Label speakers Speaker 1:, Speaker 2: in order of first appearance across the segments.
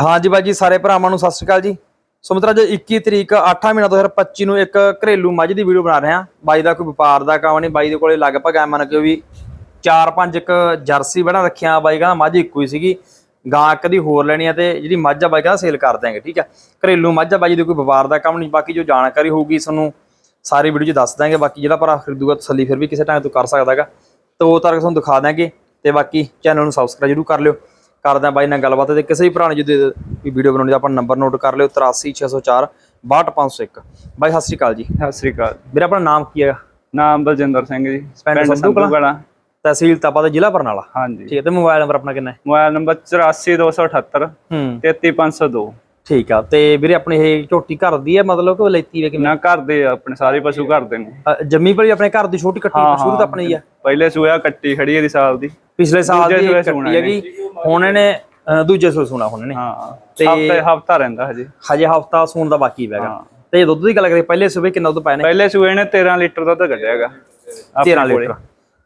Speaker 1: ਹਾਂਜੀ ਬਾਈ ਜੀ, ਸਾਰੇ ਭਰਾਵਾਂ ਨੂੰ ਸਤਿ ਸ਼੍ਰੀ ਅਕਾਲ ਜੀ। ਸੋ ਮਿੱਤਰੋ ਅੱਜ 21 ਤਰੀਕ 8 ਮਹੀਨਾ 2025 ਨੂੰ ਇੱਕ ਘਰੇਲੂ ਮੱਝ ਦੀ ਵੀਡੀਓ ਬਣਾ ਰਹੇ ਹਾਂ। ਬਾਈ ਦਾ ਕੋਈ ਵਪਾਰ ਦਾ ਕੰਮ ਨਹੀਂ, ਬਾਈ ਦੇ ਕੋਲੇ ਲਗਭਗ ਐ ਮੰਨ ਕੇ ਵੀ 4-5 ਇੱਕ ਜਰਸੀ ਬਣਾ ਰੱਖਿਆ। ਬਾਈ ਕਹਿੰਦਾ ਮੱਝ ਇੱਕੋ ਹੀ ਸੀਗੀ, ਗਾਂ ਇੱਕ ਦੀ ਹੋਰ ਲੈਣੀ ਆ ਤੇ ਜਿਹੜੀ ਮੱਝ ਆ ਬਾਈ ਕਹਿੰਦਾ ਸੇਲ ਕਰ ਦਿਆਂਗੇ, ਠੀਕ ਆ। ਘਰੇਲੂ ਮੱਝ ਆ ਬਾਈ ਦੇ ਕੋਈ ਵਪਾਰ ਦਾ ਕੰਮ ਨਹੀਂ, ਬਾਕੀ ਜੋ ਜਾਣਕਾਰੀ ਹੋਊਗੀ ਤੁਹਾਨੂੰ ਸਾਰੀ ਵੀਡੀਓ 'ਚ ਦੱਸ ਦਾਂਗੇ ਬਾਕੀ ਜਿਹੜਾ ਭਰਾ ਖਰੀਦੂਗਾ ਤਸੱਲੀ ਫਿਰ ਵੀ ਕਿਸੇ ਟਾਈਮ ਤੋਂ ਕਰ ਸਕਦਾ ਹੈਗਾ। ਤੇ ਉਹ ਤੁਹਾਨੂੰ ਦਿਖਾ ਦਾਂਗੇ ਤੇ ਬਾਕੀ ਚੈਨਲ ਨੂੰ ਸਬਸਕ੍ਰਾਈਬ ਜਰੂਰ ਕਰ ਲਿਓ। ਕਰਦੇ ਆਂ ਬਾਈ ਨਾਲ ਗੱਲਬਾਤ ਤੇ ਕਿਸੇ ਵੀ ਭਰਾ ਨੇ ਜਿਹਦੇ ਵੀ ਵੀਡੀਓ ਬਣਾਉਣੀ ਤਾਂ ਆਪਣਾ ਨੰਬਰ ਨੋਟ ਕਰ ਲਿਓ 83604 62501 ਬਾਈ ਸਤਿ ਸ਼੍ਰੀ ਅਕਾਲ ਜੀ।
Speaker 2: ਸਤਿ ਸ੍ਰੀ ਅਕਾਲ।
Speaker 1: ਵੀਰੇ ਆਪਣਾ ਨਾਮ ਕੀ ਹੈਗਾ
Speaker 2: ਨਾਮ ਬਲਜਿੰਦਰ ਸਿੰਘ ਜੀ
Speaker 1: ਪਿੰਡ ਸੰਧੂ ਕਲਾਂ?
Speaker 2: ਕਲਾਂ
Speaker 1: ਤਹਿਸੀਲ ਤਾਪਾ ਤੇ ਜ਼ਿਲ੍ਹਾ ਬਰਨਾਲਾ।
Speaker 2: ਹਾਂਜੀ।
Speaker 1: ਠੀਕ ਹੈ ਤੇ ਮੋਬਾਈਲ ਨੰਬਰ ਆਪਣਾ ਕਿੰਨਾ ਹੈ?
Speaker 2: ਮੋਬਾਈਲ ਨੰਬਰ 84278
Speaker 1: ਹੂੰ।
Speaker 2: 33502
Speaker 1: ਠੀਕ ਆ ਤੇ ਵੀਰੇ ਆਪਣੀ ਇਹ ਝੋਟੀ ਘਰ ਦੀ ਹੈ ਮਤਲਬ ਕਿ ਲੈਤੀ ਵੇ ਕਿਵੇਂ?
Speaker 2: ਨਾ ਘਰ ਦੇ ਆ, ਆਪਣੇ ਸਾਰੇ ਪਸ਼ੂ ਘਰ ਦੇ ਨੇ।
Speaker 1: ਅ, ਜੰਮੀ ਪਲੀ ਆਪਣੇ ਘਰ ਦੀ ਛੋਟੀ ਕੱਟੀ ਸ਼ੁਰੂ ਤਾਂ ਆਪਣੀ ਹੀ ਆ।
Speaker 2: ਪਹਿਲੇ ਸੂਆ ਕੱਟੀ ਖੜੀ ਇਹਦੀ ਸਾਲ ਦੀ।
Speaker 1: ਪਿਛਲੇ ਸਾਲ
Speaker 2: ਦੂਜੇ
Speaker 1: ਦੀ
Speaker 2: ਸੂਏ
Speaker 1: ਕੱਟੀ
Speaker 2: ਸੂਣਾ
Speaker 1: ਹੈਗੀ। ਹੁਣ ਇਹਨੇ ਅ, ਦੂਜੇ ਸੋ ਸੁਣਾ ਹੁਣ ਇਹਨੇ।
Speaker 2: ਹਾਂ
Speaker 1: ਤੇ-
Speaker 2: ਹਫਤਾ ਹਫਤਾ ਰਹਿੰਦਾ ਹਜੇ।
Speaker 1: ਹਜੇ ਹਫਤਾ ਸੂਣ ਦਾ ਬਾਕੀ ਹੈਗਾ।
Speaker 2: ਹਾਂ।
Speaker 1: ਤੇ ਦੁੱਧ ਦੀ ਗੱਲ ਕਰੀਏ ਪਹਿਲੇ ਸੂਬੇ ਕਿੰਨਾ ਦੁੱਧ ਪਾਇਆ ਨੇ?
Speaker 2: ਪਹਿਲੇ ਸੂਏ ਨੇ 13 ਲੀਟਰ ਦੁੱਧ ਕੱਢਿਆ ਹੈਗਾ। ਆਪਣੇ
Speaker 1: 13
Speaker 2: ਕੋਲੇ।
Speaker 1: ਲੀਟਰ।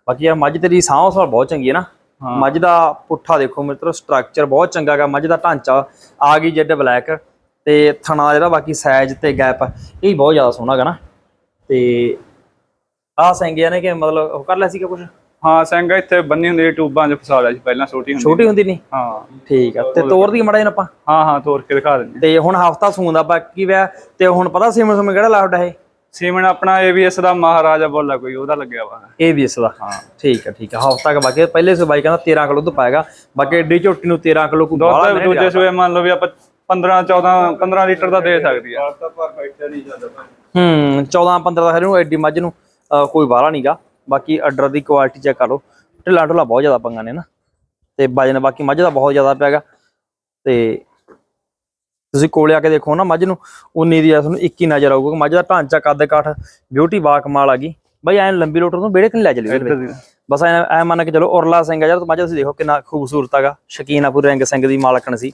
Speaker 1: ਬਾਕੀ ਆ ਮੱਝ ਤੇਰੀ ਸਾਹ ਸਾਲ ਬਹੁਤ ਚੰਗੀ ਹੈ ਨਾ।
Speaker 2: ਹਾਂ।
Speaker 1: ਮੱਝ ਦਾ ਪੁੱਠਾ ਦੇਖੋ ਮਿੱਤਰੋ ਸਟਰਕਚਰ ਬਹੁਤ ਚੰਗਾ ਗਾ ਮੱਝ ਦਾ ਢਾਂਚਾ ਆ ਗਈ ਜੈਡ ਬਲੈਕ ਤੇ ਥਣਾ ਦਾ ਜਿਹੜਾ ਬਾਕੀ ਸਾਈਜ਼ ਤੇ ਗੈਪ ਇਹ ਬਹੁਤ ਜ਼ਿਆਦਾ ਸੋਹਣਾ ਗਾ ਨਾ। ਤੇ ਆ ਸੰਗਿਆ ਨੇ ਕਿ ਮਤਲਬ ਉਹ ਕਰ ਲਿਆ ਸੀਗਾ ਕੁਝ
Speaker 2: ਹਾਂ ਸਿੰਘ ਇੱਥੇ ਬੰਨੀ ਹੁੰਦੀ ਸੀ, ਟੂਬਾਂ 'ਚ ਫਸਾ ਲਿਆ ਸੀ ਪਹਿਲਾਂ ਛੋਟੀ ਹੁੰਦੀ
Speaker 1: ਛੋਟੀ ਹੁੰਦੀ ਨਹੀਂ
Speaker 2: ਹਾਂ।
Speaker 1: ਠੀਕ ਆ ਤੇ ਤੋਰ ਦੀ ਮੜਾ ਜਨ ਆਪਾਂ।
Speaker 2: ਹਾਂ ਹਾਂ ਤੋੜ ਕੇ ਦਿਖਾ ਦਿੰਦੇ
Speaker 1: ਤੇ ਹੁਣ ਹਫਤਾ ਸੂੰਦਾ ਬਾਕੀ ਵਿਆ ਤੇ ਹੁਣ ਪਤਾ ਸੀਮਨ ਸਮੇਂ ਕਿਹੜਾ ਲਾਉਡਾ ਇਹ?
Speaker 2: ਸੀਮਨ ਆਪਣਾ ਏਬੀਐਸ ਦਾ ਮਹਾਰਾਜਾ ਬੋਲਾ ਕੋਈ ਉਹਦਾ ਲੱਗਿਆ ਵਾ।
Speaker 1: ਇਸ ਦਾ?
Speaker 2: ਹਾਂ।
Speaker 1: ਠੀਕ ਆ ਠੀਕ ਆ। ਹਫਤਾ ਕ ਬਾਕੀ ਪਹਿਲੇ ਸੇ ਬਾਈ ਕਹਿੰਦਾ 13 ਕਿਲੋ ਦੁੱਧ ਪਾਏਗਾ। ਬਾਕੀ ਏਡੀ ਝੋਟੀ ਨੂੰ 13 ਕਿਲੋ ਕੋਈ ਬਾਹਲਾ
Speaker 2: ਦੁੱਧ ਦੂਜੇ ਸੂਏ ਮੰਨ ਲਓ ਵੀ ਆਪਾਂ 15 14 15 ਲੀਟਰ ਦਾ ਦੇ ਸਕਦੀ ਆ।
Speaker 1: ਹੂੰ 14 15 ਦਾ ਨੂੰ ਐਡੀ ਮੱਝ ਨੂੰ ਕੋਈ ਬਾਹਲਾ ਨਹੀਂਗਾ ਬਾਕੀ ਆਰਡਰ ਦੀ ਕੁਆਲਿਟੀ ਚੈੱਕ ਕਰੋ ਢਿੱਲਾ ਢੁੱਲਾ ਬਹੁਤ ਜ਼ਿਆਦਾ ਪੰਗਾ ਨੇ ਨਾ। ਤੇ ਵਜਨ ਬਾਕੀ ਮੱਝ ਦਾ ਬਹੁਤ ਜ਼ਿਆਦਾ ਪਿਆਗਾ ਤੇ ਤੁਸੀਂ ਕੋਲੇ ਆ ਕੇ ਦੇਖੋ ਨਾ ਮੱਝ ਨੂੰ ਉਨੀ ਦੀ ਆ ਤੁਹਾਨੂੰ 21 ਨਜ਼ਰ ਆਊਗਾ ਮੱਝ ਦਾ ਢਾਂਚਾ ਕੱਦ ਕਾਠ ਬਿਊਟੀ ਬਾ ਕਮਾਲ ਆ ਗਈ। ਬਈ ਐਨ ਲੰਬੀ ਲੋਟਰ ਨੂੰ ਬੇੜੇ ਕਿਨ ਲੈ ਚਲੀ। ਬਸ ਐ ਐ ਮੰਨ ਕੇ ਚਲੋ ਉਰਲਾ ਸਿੰਘ ਆ ਯਾਰ ਮੱਝ ਤੁਸੀਂ ਦੇਖੋ ਕਿੰਨਾ ਖੂਬਸੂਰਤ ਹੈਗਾ ਸ਼ਕੀਨ ਆ ਪੂਰੇ ਰੰਗ ਸਿੰਘ ਦੀ ਮਾਲਕਣ ਸੀ।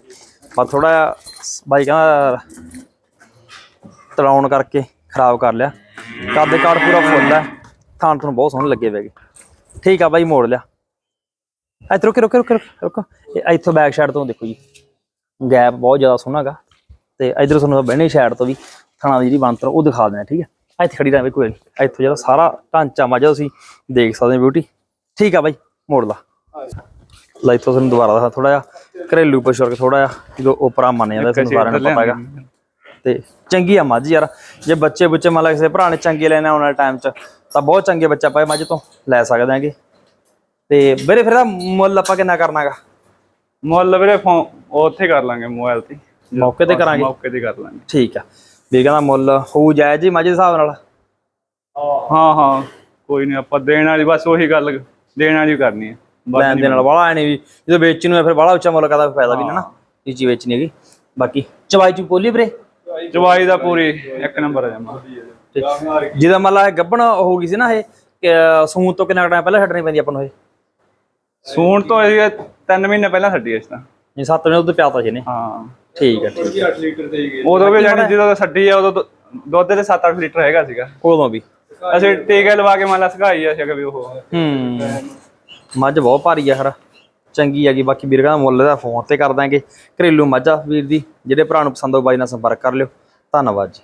Speaker 1: ਪਰ ਥੋੜਾ ਬਾਈ ਕਹਿੰਦਾ ਤੜਾਉਣ ਕਰਕੇ ਖਰਾਬ ਕਰ ਲਿਆ। ਕੱਦ ਕਾਠ ਪੂਰਾ ਫੁੱਲ ਹੈ ਥਾਂ ਤੁਹਾਨੂੰ ਬਹੁਤ ਸੋਹਣੇ ਲੱਗੇ ਵੈਗੇ ਠੀਕ ਆ ਬਾਈ ਮੋੜ ਲਿਆ। ਇੱਥੇ ਰੁਕ ਰੁਕ ਰੁਕ ਰੁਕ ਇੱਥੋਂ ਬੈਕ ਸਾਈਡ ਤੋਂ ਦੇਖੋ ਜੀ। ਗੈਪ ਬਹੁਤ ਜ਼ਿਆਦਾ ਸੋਹਣਾ ਗਾ ਤੇ ਇਧਰ ਤੁਹਾਨੂੰ ਬਹਿਣੀ ਸਾਈਡ ਤੋਂ ਵੀ ਥਾਣਾ ਦੀ ਜਿਹੜੀ ਬਣਤਰ ਉਹ ਦਿਖਾ ਦੇਣਾ ਠੀਕ ਹੈ? ਇੱਥੇ ਖੜੀ ਰਹੇ ਕੋਈ ਇੱਥੋਂ ਜਿਹੜਾ ਸਾਰਾ ਢਾਂਚਾ ਮਾਜਾ ਤੁਸੀਂ ਦੇਖ ਸਕਦੇ ਹੋ ਬਿਊਟੀ ਠੀਕ ਆ ਬਾਈ ਮੋੜ ਲਾ। ਲੈ ਇੱਥੋਂ ਤੁਹਾਨੂੰ ਦੁਬਾਰਾ ਦਿਖਾ ਥੋੜਾ ਜਿਹਾ। ਘਰੇਲੂ ਪਸ਼ੂ ਵਰਗ ਥੋੜਾ ਜਿਹਾ ਜਦੋਂ ਉਪਰਾ ਮੰਨ ਜਾਂਦਾ ਤੁਹਾਨੂੰ ਸਾਰਿਆਂ ਨੂੰ ਪਤਾ ਹੈਗਾ। ਤੇ ਚੰਗੀ ਆ ਮੱਝ ਯਾਰ। ਜੇ ਬੱਚੇ ਬੁੱਚੇ ਮੰਨ ਲਾ ਕਿਸੇ ਭਰਾ ਨੇ ਚੰਗੇ ਲੈਣੇ ਆਉਣ ਵਾਲੇ ਟਾਈਮ 'ਚ ਤਾਂ ਬਹੁਤ ਚੰਗੇ ਬੱਚਾ ਪਾਏ ਮੱਝ ਤੋਂ ਲੈ ਸਕਦੇ ਆਂਗੇ ਤੇ ਵੀਰੇ ਫਿਰ ਇਹਦਾ ਮੁੱਲ ਆਪਾਂ ਕਿੰਨਾ ਕਰਨਾਗਾ
Speaker 2: ਮੁੱਲ ਵੀਰੇ ਫੋਨ ਉੱਥੇ ਕਰ ਲਾਂਗੇ ਮੋਬਾਈਲ ਤੇ
Speaker 1: ਮੌਕੇ ਤੇ ਕਰਾਂਗੇ।
Speaker 2: ਮੌਕੇ ਤੇ ਕਰ ਲਾਂਗੇ।
Speaker 1: ਠੀਕ ਆ। ਵੀ ਕਹਿੰਦਾ ਮੁੱਲ ਹੋਊ ਜਾਇਜ਼ ਜੀ ਮੱਝ ਦੇ ਹਿਸਾਬ ਨਾਲ?
Speaker 2: ਹਾਂ ਹਾਂ ਕੋਈ ਨਹੀਂ ਆਪਾਂ ਦੇਣ ਵਾਲੀ ਬਸ ਉਹੀ ਗੱਲ ਦੇਣ ਵਾਲੀ ਕਰਨੀ ਹੈ
Speaker 1: ਲੈਣ ਦੇ ਨਾਲ ਵਾਲਾ ਨਹੀਂ ਵੀ ਜਦੋਂ ਵੇਚਣ ਨੂੰ ਫਿਰ ਵਾਲਾ ਉੱਚਾ ਮੁੱਲ ਕਰਦਾ ਫਾਇਦਾ ਵੀ ਨਹੀਂ ਨਾ। ਇਹ ਚੀਜ਼ ਵੇਚਣੀ ਹੈਗੀ। ਬਾਕੀ ਚਵਾਈ ਚ ਬੋਲੀ ਵੀਰੇ?
Speaker 2: ਜਵਾਈ ਦਾ ਪੂਰੀ ਇੱਕ ਨੰਬਰ ਆ ਜਮਾ।
Speaker 1: ਜਿਹਦਾ ਇਹ ਗੱਭਣ ਹੋ ਗਈ ਸੀ ਨਾ ਇਹ ਸੂਣ ਤੋਂ ਕਿੰਨਾ ਟਾਈਮ ਪਹਿਲਾਂ ਛੱਡਣੀ ਪੈਂਦੀ ਆਪਾਂ ਨੂੰ ਇਹ?
Speaker 2: ਸੂਣ ਤੋਂ ਇਹ 3 ਮਹੀਨੇ ਪਹਿਲਾਂ ਛੱਡੀ ਇਸ ਤਾਂ
Speaker 1: ਜੇ 7 ਵਜੇ ਦੁੱਧ ਪਿਆਤਾ ਸੀ ਨੇ
Speaker 2: ਹਾਂ।
Speaker 1: ਠੀਕ ਹੈ ਠੀਕ
Speaker 2: ਉਦੋਂ ਵੀ ਜਾਨੀ ਜਦੋਂ ਛੱਡੀ ਆ ਉਦੋਂ ਦੁੱਧ ਦੇ 7-8 ਲੀਟਰ ਹੈਗਾ ਸੀਗਾ।
Speaker 1: ਉਦੋਂ ਵੀ।
Speaker 2: ਅਸੀਂ ਟੀਕੇ ਲਵਾ ਕੇ ਮੰਨ ਲਾ ਸਕਾਈ ਆ ਸੀਗਾ ਵੀ ਉਹ
Speaker 1: ਹੂੰ। ਮੱਝ ਬਹੁਤ ਭਾਰੀ ਆ ਖਰਾ ਚੰਗੀ ਹੈਗੀ ਬਾਕੀ ਵੀਰ ਕਹਿੰਦਾ ਮੁੱਲ ਦਾ ਫੋਨ ਤੇ ਕਰ ਦਾਂਗੇ। ਘਰੇਲੂ ਮੱਝ ਆ ਵੀਰ ਦੀ। ਜਿਹੜੇ ਭਰਾ ਨੂੰ ਪਸੰਦ ਹੋ ਬਾਈ ਨਾਲ ਸੰਪਰਕ ਕਰ ਲਿਓ। ਧੰਨਵਾਦ ਜੀ।